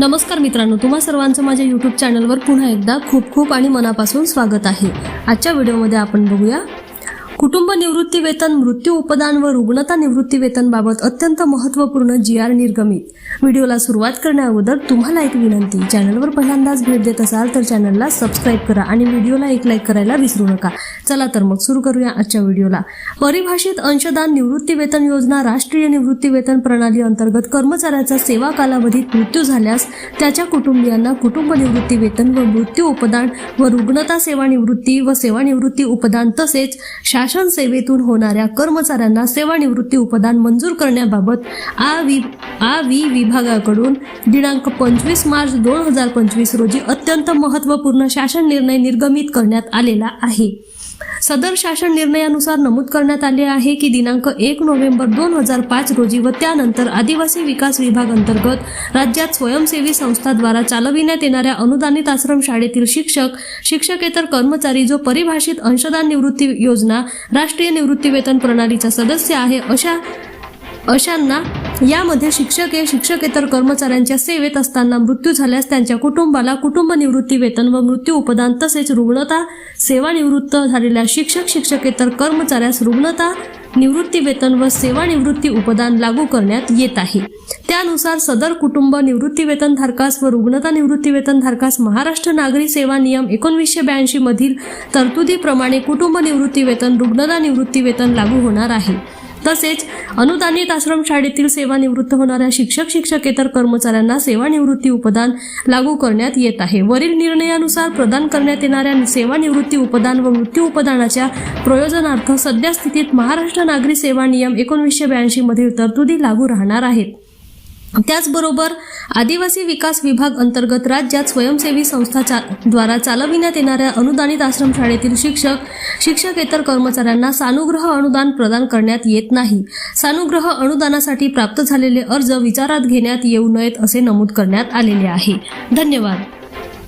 नमस्कार मित्रांनो तुम्हा सर्वांचं माझ्या यूट्यूब चॅनलवर पुन्हा एकदा खूप खूप आणि मनापासून स्वागत आहे. आजच्या व्हिडिओमध्ये आपण बघूया कुटुंब निवृत्ती वेतन मृत्यू उपदान व रुग्णता निवृत्ती वेतनबाबत अत्यंत महत्त्वपूर्ण जी आर निर्गमित व्हिडिओला सुरुवात करण्याअगोदर तुम्हाला एक विनंती चॅनलवर पहिल्यांदाच भेट देत असाल तर चॅनलला सबस्क्राईब करा आणि व्हिडिओला एक लाईक करायला विसरू नका. चला तर मग सुरू करूया आजच्या व्हिडिओला. परिभाषित अंशदान निवृत्ती वेतन योजना राष्ट्रीय निवृत्ती वेतन प्रणाली अंतर्गत कर्मचाऱ्याचा सेवा कालावधीत मृत्यू झाल्यास त्याच्या कुटुंबियांना कुटुंब निवृत्ती वेतन व मृत्यू उपदान व रुग्णता सेवानिवृत्ती व सेवानिवृत्ती उपदान तसेच शासन सेवेतून होणाऱ्या कर्मचाऱ्यांना सेवानिवृत्ती उपदान मंजूर करण्याबाबत आ वि आ वी विभागाकडून दिनांक पंचवीस मार्च दोन हजार पंचवीस रोजी अत्यंत महत्त्वपूर्ण शासन निर्णय निर्गमित करण्यात आलेला आहे. सदर शासन निर्णयानुसार नमूद करण्यात आले आहे की दिनांक एक नोव्हेंबर दोन हजार पाच रोजी व त्यानंतर आदिवासी विकास विभाग अंतर्गत राज्यात स्वयंसेवी संस्थाद्वारा चालविण्यात येणाऱ्या अनुदानित आश्रम शाळेतील शिक्षक शिक्षकेतर कर्मचारी जो परिभाषित अंशदान निवृत्ती योजना राष्ट्रीय निवृत्ती वेतन प्रणालीचा सदस्य आहे अशा अशांना यामध्ये शिक्षके शिक्षकेतर कर्मचाऱ्यांच्या सेवेत असताना मृत्यू झाल्यास त्यांच्या कुटुंबाला कुटुंब निवृत्ती वेतन व मृत्यू उपदान तसेच रुग्णता सेवानिवृत्त झालेल्या शिक्षक शिक्षकेतर कर्मचाऱ्यास रुग्णता निवृत्ती वेतन व सेवानिवृत्ती उपदान लागू करण्यात येत आहे. त्यानुसार सदर कुटुंब निवृत्ती वेतन धारकास व रुग्णता निवृत्ती वेतन धारकास महाराष्ट्र नागरी सेवा नियम एकोणवीसशे ब्याऐंशी मधील तरतुदीप्रमाणे कुटुंब निवृत्ती वेतन रुग्णता निवृत्ती वेतन लागू होणार आहे. तसेच अनुदानित आश्रम शाळेतील सेवानिवृत्त होणाऱ्या शिक्षक शिक्षकेतर कर्मचाऱ्यांना सेवानिवृत्ती उपदान लागू करण्यात येत आहे. वरील निर्णयानुसार प्रदान करण्यात येणाऱ्या सेवानिवृत्ती उपदान व मृत्यू उपदानाच्या प्रयोजनार्थ सध्या स्थितीत महाराष्ट्र नागरी सेवा नियम एकोणीसशे ब्याऐंशी मधील तरतुदी लागू राहणार आहेत. त्याचबरोबर आदिवासी विकास विभाग अंतर्गत राज्यात स्वयंसेवी संस्था चा द्वारा चालविण्यात येणाऱ्या अनुदानित आश्रमशाळेतील शिक्षक शिक्षकेतर कर्मचाऱ्यांना सानुग्रह अनुदान प्रदान करण्यात येत नाही. सानुग्रह अनुदानासाठी प्राप्त झालेले अर्ज विचारात घेण्यात येऊ नयेत असे नमूद करण्यात आलेले आहे. धन्यवाद.